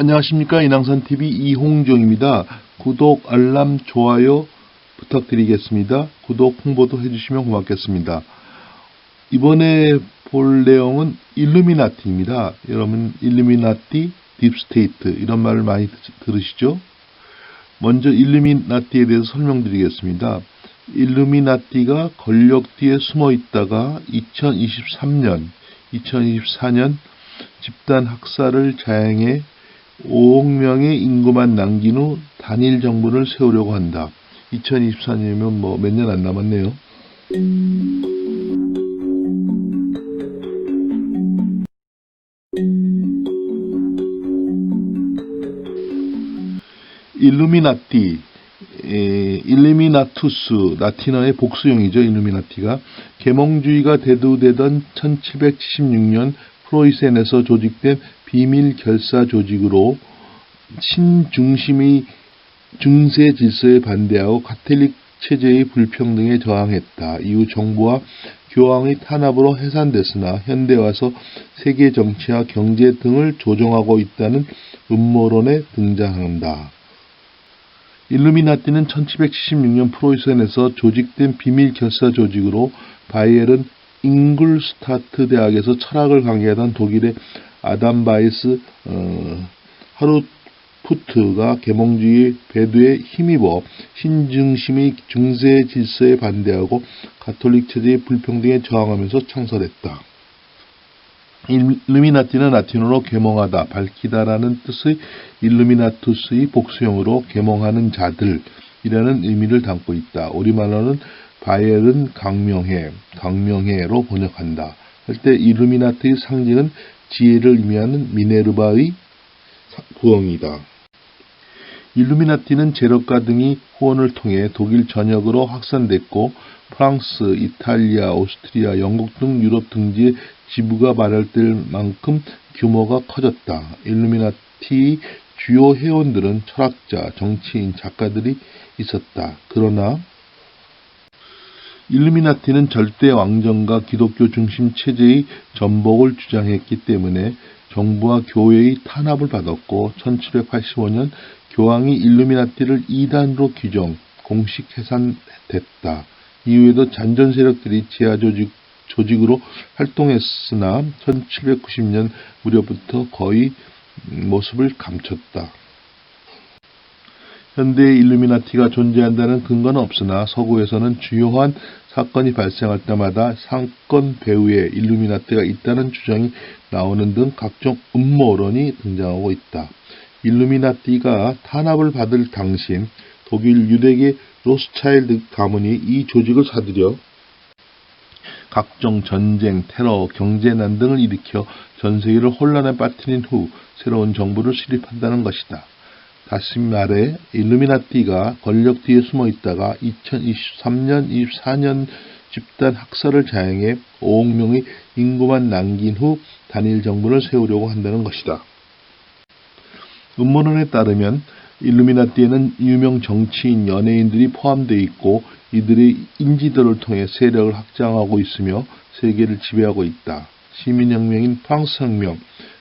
안녕하십니까 인왕산TV 이홍종입니다. 구독, 알람, 좋아요 부탁드리겠습니다. 구독, 홍보도 해주시면 고맙겠습니다. 이번에 볼 내용은 일루미나티입니다. 여러분 일루미나티, 딥스테이트 이런 말을 많이 드- 들으시죠? 먼저 일루미나티에 대해서 설명드리겠습니다. 일루미나티가 권력 뒤에 숨어 있다가 2023년, 2024년 집단 학살을 자행해 5억 명의 인구만 남긴 후 단일 정부를 세우려고 한다. 2024년이면 뭐 몇 년 안 남았네요. 일루미나티, 에, 일루미나투스, 라틴어의 복수형이죠. 일루미나티가 계몽주의가 대두되던 1776년 프로이센에서 조직된 비밀 결사 조직으로 신중심의 중세 질서에 반대하고 가톨릭 체제의 불평등에 저항했다. 이후 정부와 교황의 탄압으로 해산됐으나 현대 와서 세계 정치와 경제 등을 조종하고 있다는 음모론에 등장한다. 일루미나티는 1776년 프로이센에서 조직된 비밀 결사 조직으로 바이에른 잉글스타트 대학에서 철학을 강의하던 독일의 아담 바이스 어, 하루푸트가 계몽주의 배두에 힘입어 신중심의 중세 질서에 반대하고 가톨릭 체제의 불평등에 저항하면서 창설했다. 일루미나티는 라틴어로 계몽하다, 밝히다라는 뜻의 일루미나투스의 복수형으로 계몽하는 자들이라는 의미를 담고 있다. 우리말로는 바엘은 강명해, 강명해로 번역한다. 할 때 일루미나트의 상징은 지혜를 의미하는 미네르바의 구엉이다. 일루미나티는 제럭가 등이 후원을 통해 독일 전역으로 확산됐고 프랑스, 이탈리아, 오스트리아, 영국 등 유럽 등지에 지부가 마련될 만큼 규모가 커졌다. 일루미나티 주요 회원들은 철학자, 정치인, 작가들이 있었다. 그러나 일루미나티는 절대 왕정과 기독교 중심 체제의 전복을 주장했기 때문에 정부와 교회의 탄압을 받았고 1785년 교황이 일루미나티를 이단으로 규정, 공식 해산됐다. 이후에도 잔존 세력들이 지하 조직, 조직으로 활동했으나 1790년 무렵부터 거의 모습을 감췄다. 현대의 일루미나티가 존재한다는 근거는 없으나 서구에서는 주요한 사건이 발생할 때마다 사건 배후에 일루미나티가 있다는 주장이 나오는 등 각종 음모론이 등장하고 있다. 일루미나티가 탄압을 받을 당시 독일 유대계 로스차일드 가문이 이 조직을 사들여 각종 전쟁, 테러, 경제난 등을 일으켜 전 세계를 혼란에 빠뜨린 후 새로운 정부를 수립한다는 것이다. 다시 말해 일루미나티가 권력 뒤에 숨어 있다가 2023년, 24년 집단 학살을 자행해 5억 명의 인구만 남긴 후 단일 정부를 세우려고 한다는 것이다. 음모론에 따르면 일루미나티에는 유명 정치인, 연예인들이 포함되어 있고 이들의 인지도를 통해 세력을 확장하고 있으며 세계를 지배하고 있다. 시민혁명인 프랑스 혁명,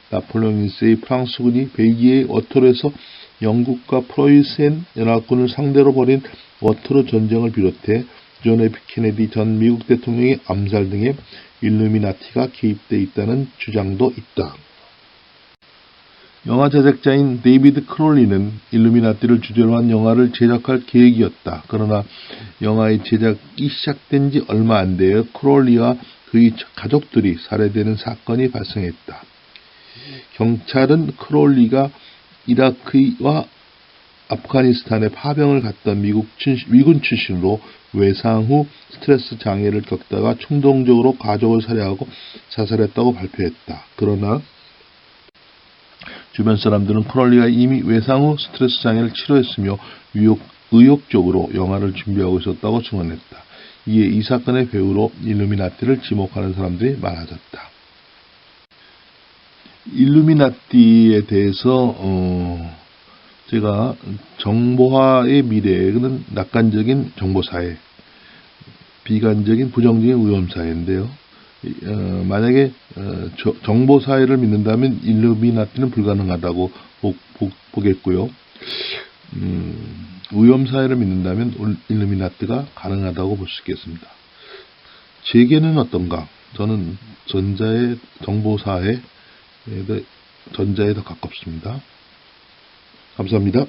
나폴레옹 1세의 프랑스군이 벨기에의 워터로에서 영국과 프로이센 연합군을 상대로 벌인 워터로 전쟁을 비롯해 존 F 케네디 전 미국 대통령의 암살 등에 일루미나티가 개입되어 있다는 주장도 있다. 영화 제작자인 데이비드 크롤리는 일루미나티를 주제로 한 영화를 제작할 계획이었다. 그러나 영화의 제작이 시작된 지 얼마 안 되어 크롤리와 그의 가족들이 살해되는 사건이 발생했다. 경찰은 크롤리가 이라크와 아프가니스탄에 파병을 갔던 미국 출신, 미군 출신으로 외상 후 스트레스 장애를 겪다가 충동적으로 가족을 살해하고 자살했다고 발표했다. 그러나 주변 사람들은 크롤리가 이미 외상 후 스트레스 장애를 치료했으며 의욕, 의욕적으로 영화를 준비하고 있었다고 증언했다. 이에 이 사건의 배우로 일루미나티를 지목하는 사람들이 많아졌다. 일루미나티에 대해서 어, 제가 정보화의 미래는 낙관적인 정보사회, 비관적인 부정적인 위험사회인데요. 어, 만약에 어, 저- 정보 사회를 믿는다면 일루미나티는 불가능하다고 보, 겠고요 음, 위험 사회를 믿는다면 올- 일루미나티가 가능하다고 볼 수 있겠습니다. 제게는 어떤가? 저는 전자의 정보 사회, 전자에 더 가깝습니다. 감사합니다.